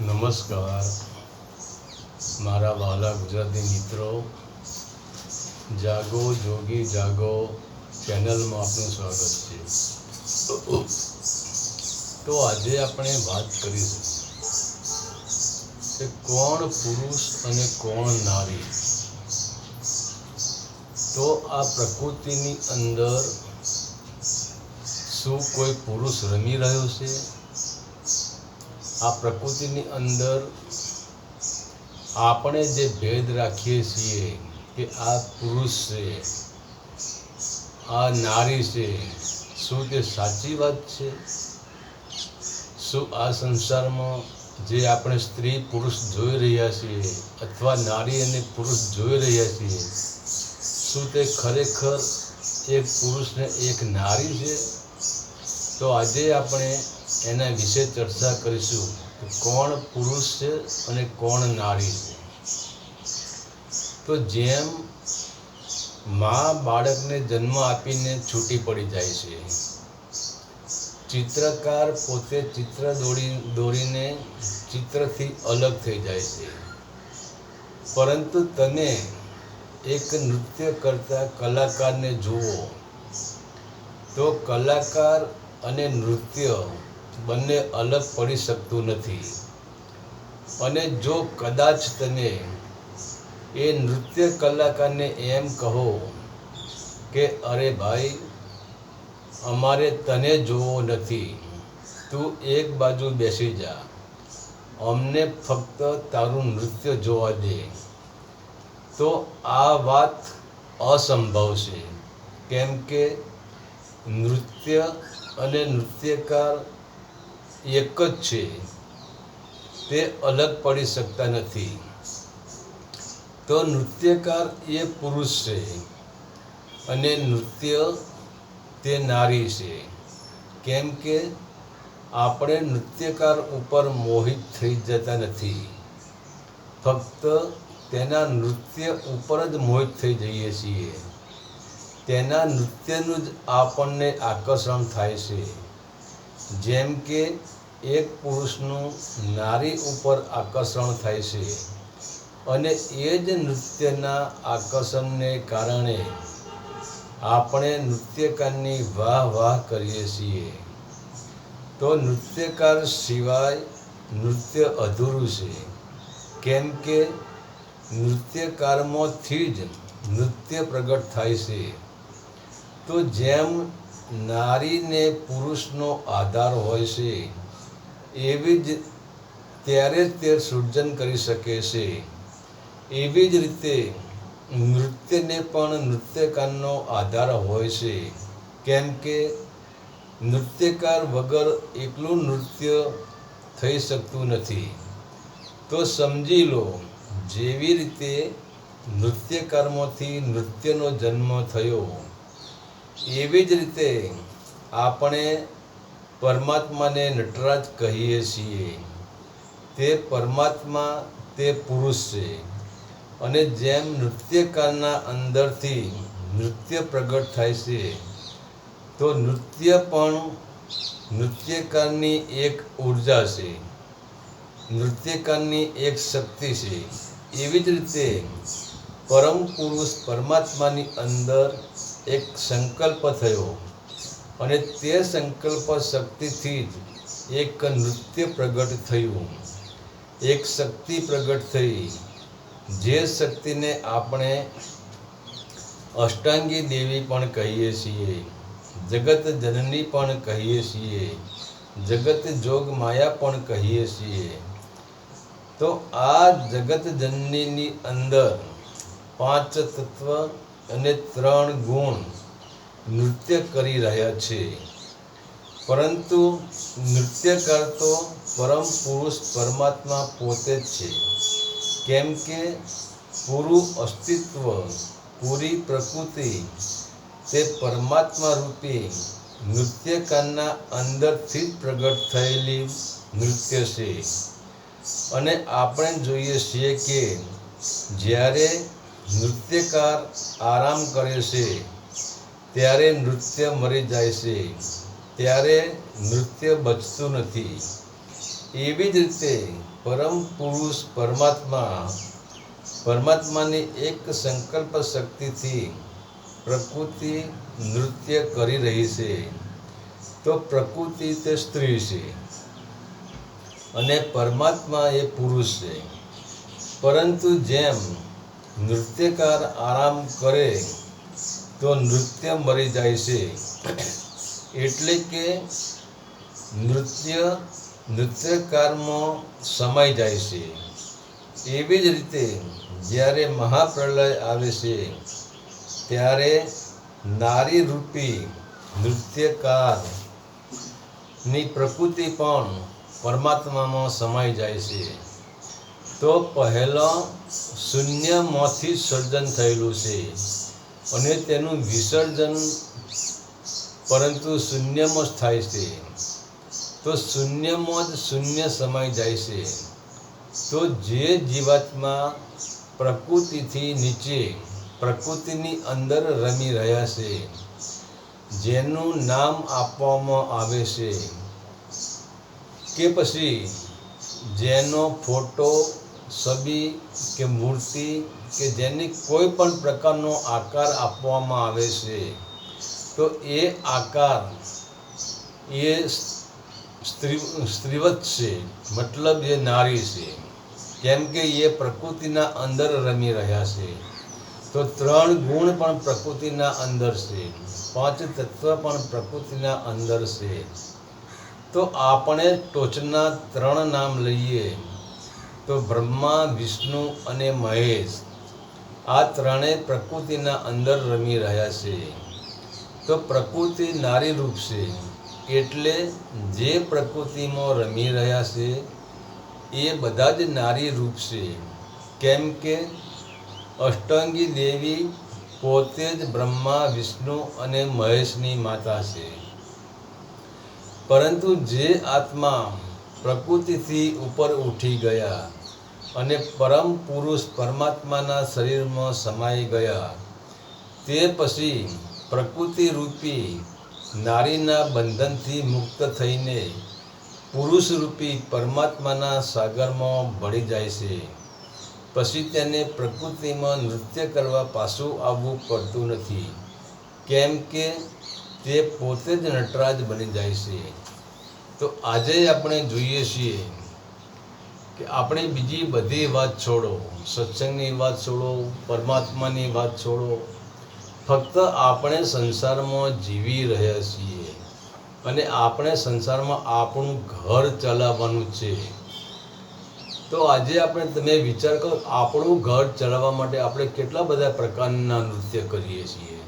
નમસ્કાર. મારા વાલા ગુજરાતી મિત્રો, જાગો, જોગી, જાગો ચેનલમાં આપનું સ્વાગત છે. તો આજે આપણે વાત કરીશું કે કોણ પુરુષ અને કોણ નારી. તો આ પ્રકૃતિની અંદર શું કોઈ પુરુષ રમી રહ્યો છે? આ પ્રકૃતિની અંદર આપણે જે ભેદ રાખીએ છીએ કે આ પુરુષ છે, આ નારી છે, શું તે સાચી વાત છે? શું આ સંસારમાં જે આપણે સ્ત્રી પુરુષ જોઈ રહ્યા છીએ અથવા નારી અને પુરુષ જોઈ રહ્યા છીએ, શું તે ખરેખર એક પુરુષને એક નારી છે? તો આજે આપણે એના વિશે ચર્ચા કરીશું કે કોણ પુરુષ છે અને કોણ નારી છે. તો જેમ મા બાળકને જન્મ આપીને છૂટી પડી જાય છે, ચિત્રકાર પોતે ચિત્ર દોરી, દોરીને ચિત્રથી અલગ થઈ જાય છે. પરંતુ તને એક નૃત્ય કરતા કલાકારને જુઓ, તો કલાકાર અને નૃત્ય બંને અલગ પડી શકતું નથી. અને જો કદાચ તમે એ નૃત્ય કલાકારને એમ કહો કે, અરે ભાઈ, અમારે તને જોવો નથી. તું એક બાજુ બેસી જા. અમને ફક્ત તારું નૃત્ય જોવા દે. તો આ વાત અસંભવ છે. કેમ કે નૃત્ય અને નૃત્યકાર એક જ છે. તે અલગ પડી શકતા નથી. તો નૃત્યકાર એ પુરુષ છે અને નૃત્ય તે નારી છે. કેમ કે આપણે નૃત્યકાર ઉપર મોહિત થઈ જતા નથી. ફક્ત તેના નૃત્ય ઉપર જ મોહિત થઈ જઈએ છીએ. તેના નૃત્યનું જ આપણને આકર્ષણ થાય છે. જેમ કે એક પુરુષનું નારી ઉપર આકર્ષણ થાય છે અને એ જ નૃત્યના આકર્ષણને કારણે આપણે નૃત્યકારની વાહ વાહ કરીએ છીએ. તો નૃત્યકાર સિવાય નૃત્ય અધૂરું છે. કેમ કે નૃત્યકારમાંથી જ નૃત્ય પ્રગટ થાય છે. તો જેમ નારીને પુરુષનો આધાર હોય છે, એવી જ ત્યારે જ તે સૃજન કરી શકે છે. એવી જ રીતે નૃત્યને પણ નૃત્યકારનો આધાર હોય છે. કેમ કે નૃત્યકાર વગર એકલું નૃત્ય થઈ શકતું નથી. તો સમજી લો, જેવી રીતે નૃત્યકર્મોથી નૃત્યનો જન્મ થયો એવી જ રીતે આપણે પરમાત્માને નટરાજ કહીએ છીએ. તે પરમાત્મા, તે પુરુષ છે. અને જેમ નૃત્યકારના અંદરથી નૃત્ય પ્રગટ થાય છે, તો નૃત્ય પણ નૃત્યકારની એક ઊર્જા છે. નૃત્યકારની એક શક્તિ છે. એવી જ રીતે પરમ પુરુષ પરમાત્માની અંદર એક સંકલ્પ થયો અને તે સંકલ્પ શક્તિથી જ એક નૃત્ય પ્રગટ થયું. એક શક્તિ પ્રગટ થઈ, જે શક્તિને આપણે અષ્ટાંગી દેવી પણ કહીએ છીએ, જગત જનની પણ કહીએ છીએ, જગત જોગ માયા પણ કહીએ છીએ. તો આ જગત જનનીની અંદર પાંચ તત્વ અને ત્રણ ગુણ નૃત્ય કરી રહ્યા છે. પરંતુ નૃત્ય કરતો પરમ પુરુષ પરમાત્મા પોતે જ છે. કેમ કે પૂરું અસ્તિત્વ, પૂરી પ્રકૃતિ, તે પરમાત્મા રૂપી નૃત્યકારના અંદરથી જ પ્રગટ થયેલી નૃત્ય છે. અને આપણે જોઈએ છીએ કે જ્યારે નૃત્યકાર આરામ કરે છે, ત્યારે નૃત્ય મરી જાય છે, ત્યારે નૃત્ય બચતું નથી. એવી જ રીતે પરમ પુરુષ પરમાત્મા, પરમાત્માની એક સંકલ્પ શક્તિથી પ્રકૃતિ નૃત્ય કરી રહી છે, તો પ્રકૃતિ તે સ્ત્રી છે અને પરમાત્મા એ પુરુષ છે. પરંતુ જેમ નૃત્યકાર આરામ કરે તો નૃત્ય મરી જાય છે. એટલે કે નૃત્ય નૃત્યકારમાં સમાઈ જાય છે. એવી જ રીતે જ્યારે મહાપ્રલય આવે છે, ત્યારે નારી રૂપી નૃત્યકારની પ્રકૃતિ પણ પરમાત્મામાં સમાઈ જાય છે. તો પહેલાં શૂન્યમાંથી સર્જન થયેલું છે. અને તેનું વિસર્જન પરંતુ શૂન્યમાં જ થાય છે. તો શૂન્યમાં જ શૂન્ય સમાઈ જાય છે. તો જે જીવાત્મા પ્રકૃતિથી નીચે, પ્રકૃતિની અંદર રમી રહ્યા છે, જેનું નામ આપવામાં આવે છે. કે પછી જેનો ફોટો છબી કે મૂર્તિ કે જેને કોઈ પણ પ્રકારનો આકાર આપવામાં આવે છે, તો એ આકાર એ સ્ત્રી, સ્ત્રીવત છે, મતલબ એ નારી છે. કેમ કે એ પ્રકૃતિના અંદર રમી રહ્યા છે. તો ત્રણ ગુણ પણ પ્રકૃતિના અંદર છે. પાંચ તત્વ પણ પ્રકૃતિના અંદર છે. તો આપણે ટોચના ત્રણ નામ લઈએ. તો બ્રહ્મા, વિષ્ણુ અને મહેશ આ ત્રણેય પ્રકૃતિના અંદર રમી રહ્યા છે. તો પ્રકૃતિ નારી રૂપ છે એટલે જે પ્રકૃતિમાં રમી રહ્યા છે એ બધા જ નારી રૂપ છે. કેમ કે અષ્ટંગી દેવી પોતે જ બ્રહ્મા, વિષ્ણુ અને મહેશની માતા છે. પરંતુ જે આત્મા પ્રકૃતિથી ઉપર ઉઠી ગયા અને પરમ પુરુષ પરમાત્માના શરીરમાં સમાઈ ગયા. તે પછી પ્રકૃતિ રૂપી નારીના બંધનથી મુક્ત થઈને પુરુષ રૂપી પરમાત્માના સાગરમાં ભળી જાય છે. પછી તેને પ્રકૃતિમાં નૃત્ય કરવા પાછું આવવું પડતું નથી. કેમ કે તે પોતે જ નટરાજ બની જાય છે. તો આજે આપણે જોઈએ છીએ કે આપણે બીજી બધી વાત છોડો, સત્સંગની વાત છોડો, પરમાત્માની વાત છોડો, ફક્ત આપણે સંસારમાં જીવી રહ્યા છીએ અને આપણે સંસારમાં આપણું ઘર ચલાવવાનું છે. તો આજે આપણે તમે વિચાર કરો, આપણું ઘર ચલાવવા માટે આપણે કેટલા બધા પ્રકારના નૃત્ય કરીએ છીએ?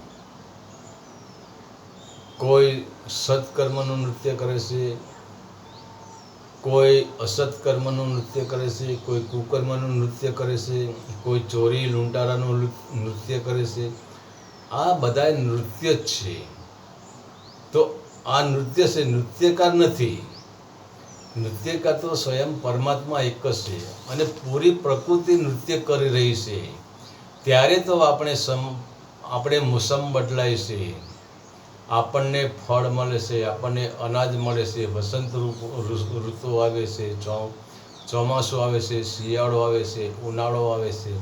કોઈ સત્કર્મનું નૃત્ય કરે છે કોઈ અસત્કર્મનું નૃત્ય કરે છે, કોઈ કુકર્મનું નૃત્ય કરે છે, કોઈ ચોરી લૂંટારાનું નૃત્ય કરે છે. આ બધા નૃત્ય જ છે. તો આ નૃત્ય છે, નૃત્યકાર નથી. નૃત્યકાર તો સ્વયં પરમાત્મા એક જ છે અને પૂરી પ્રકૃતિ નૃત્ય કરી રહી છે. ત્યારે તો આપણે સમ, આપણે મોસમ બદલાય છે. આપણને ફળ મળે છે, આપણને અનાજ મળે છે, વસંત ઋતુ આવે છે ચોમાસું આવે છે, શિયાળો આવે છે, ઉનાળો આવે છે.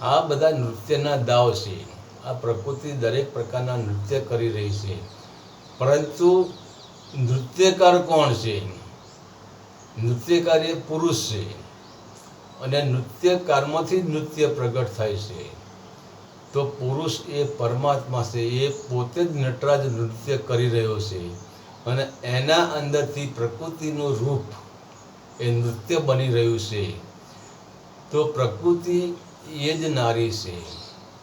આ બધા નૃત્યના દાવ છે. આ પ્રકૃતિ દરેક પ્રકારના નૃત્ય કરી રહી છે. પરંતુ નૃત્યકાર કોણ છે? નૃત્યકાર એ પુરુષ છે. અને નૃત્યકારમાંથી નૃત્ય પ્રગટ થાય છે. તો પુરુષ એ પરમાત્મા છે, એ પોતે જ નટરાજ નૃત્ય કરી રહ્યો છે. અને એના અંદરથી પ્રકૃતિનું રૂપ એ નૃત્ય બની રહ્યું છે. તો પ્રકૃતિ એ જ નારી છે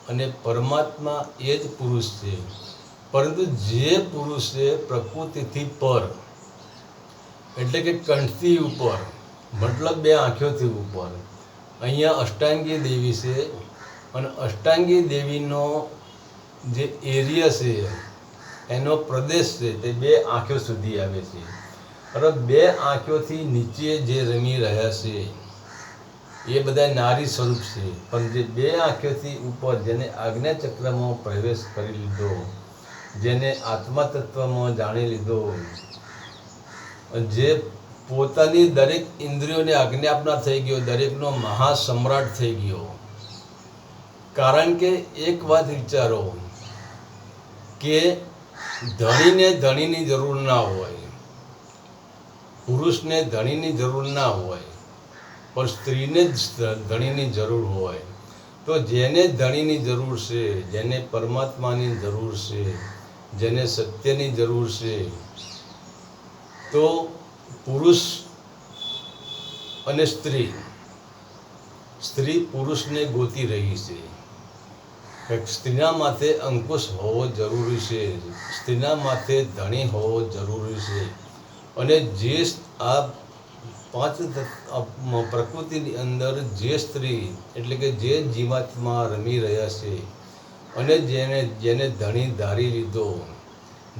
અને પરમાત્મા એ જ પુરુષ છે. પરંતુ જે પુરુષ છે પ્રકૃતિથી પર, એટલે કે કંઠથી ઉપર, મતલબ બે આંખોથી ઉપર. અહીંયા અષ્ટાંગી દેવી છે અને અષ્ટાંગી દેવીનો જે એરિયા છે, એનો પ્રદેશ છે, તે બે આંખો સુધી આવે છે. અને બે આંખોથી નીચે જે રમી રહ્યા છે, એ બધા નારી સ્વરૂપ છે. પણ જે બે આંખોથી ઉપર જેને આજ્ઞા ચક્રમાં પ્રવેશ કરી લીધો, જેને આત્મા તત્વમાં જાણી લીધો, જે પોતાની દરેક ઇન્દ્રિયોને આજ્ઞાપના થઈ ગયો, દરેકનો મહાસમ્રાટ થઈ ગયો કારણ કે એક વાત વિચારો કે ધણીને ધણીની જરૂર ના હોય, પુરુષને ધણીની જરૂર ના હોય, પણ સ્ત્રીને જ ધણીની જરૂર હોય. તો જેને ધણીની જરૂર છે, જેને પરમાત્માની જરૂર છે, જેને સત્યની જરૂર છે, તો પુરુષ અને સ્ત્રી સ્ત્રી પુરુષને ગોતી રહી છે. સ્ત્રીના માથે અંકુશ હોવો જરૂરી છે. સ્ત્રીના માથે ધણી હોવો જરૂરી છે. અને જે આ પાંચ પ્રકૃતિની અંદર જે સ્ત્રી એટલે કે જે જીવાતમાં રમી રહ્યા છે અને જેને જેને ધણી ધારી લીધો,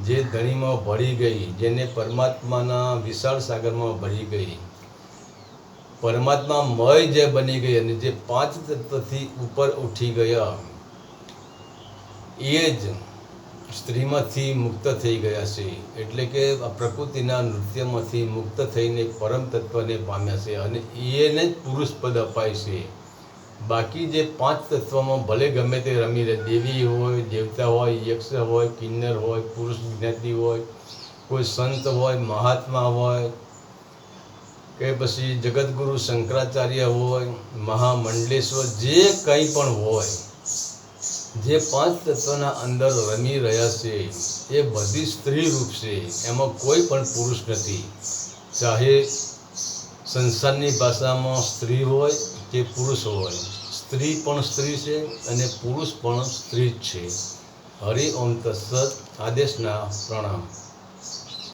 જે ધણીમાં ભળી ગઈ, જેને પરમાત્માના વિશાળ સાગરમાં ભળી ગઈ, પરમાત્મા મય જે બની ગઈ અને જે પાંચ તત્વથી ઉપર ઉઠી ગયા એ જ સ્ત્રીમાંથી મુક્ત થઈ ગયા છે. એટલે કે પ્રકૃતિના નૃત્યમાંથી મુક્ત થઈને પરમ તત્વને પામ્યા છે અને એને જ પુરુષ પદ અપાય છે. બાકી જે પાંચ તત્વમાં ભલે ગમે તે રમી રહે, દેવી હોય, દેવતા હોય, યક્ષ હોય, કિન્નર હોય, પુરુષ જ્ઞાતિ હોય, કોઈ સંત હોય, મહાત્મા હોય, કે પછી જગતગુરુ શંકરાચાર્ય હોય, મહામંડલેશ્વર, જે કંઈ પણ હોય જે પાંચ તત્વના અંદર રમી રહ્યા છે, એ બધી સ્ત્રી રૂપ છે. એમાં કોઈ પણ પુરુષ નથી. ચાહે સંસારની ભાષામાં સ્ત્રી હોય કે પુરુષ હોય. સ્ત્રી પણ સ્ત્રી છે અને પુરુષ પણ સ્ત્રી જ છે. હરિ ઓમ તત્સત આદેશના પ્રણામ.